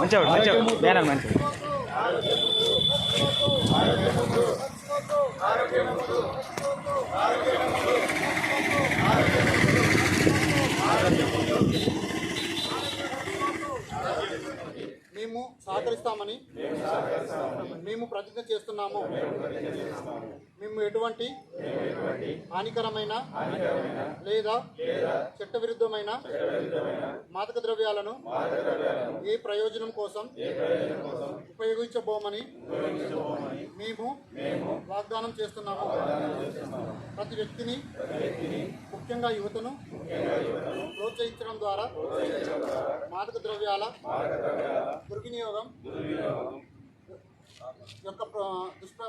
మంచిగా మంచిగా బ్యానర్ మంచిగా మేము సహకరిస్తామని మేము ప్రతిజ్ఞ చేస్తున్నాము. మేము ఎటువంటి హానికరమైన లేదా చట్టవిరుద్ధమైన మాదక ద్రవ్యాలను ఏ ప్రయోజనం కోసం ఉపయోగించబోమని మేము వాగ్దానం చేస్తున్నాము. ప్రతి వ్యక్తిని ముఖ్యంగా యువతను ప్రోత్సహించడం ద్వారా మాదక ద్రవ్యాల దుర్వినియోగం యొక్క దుష్ప్ర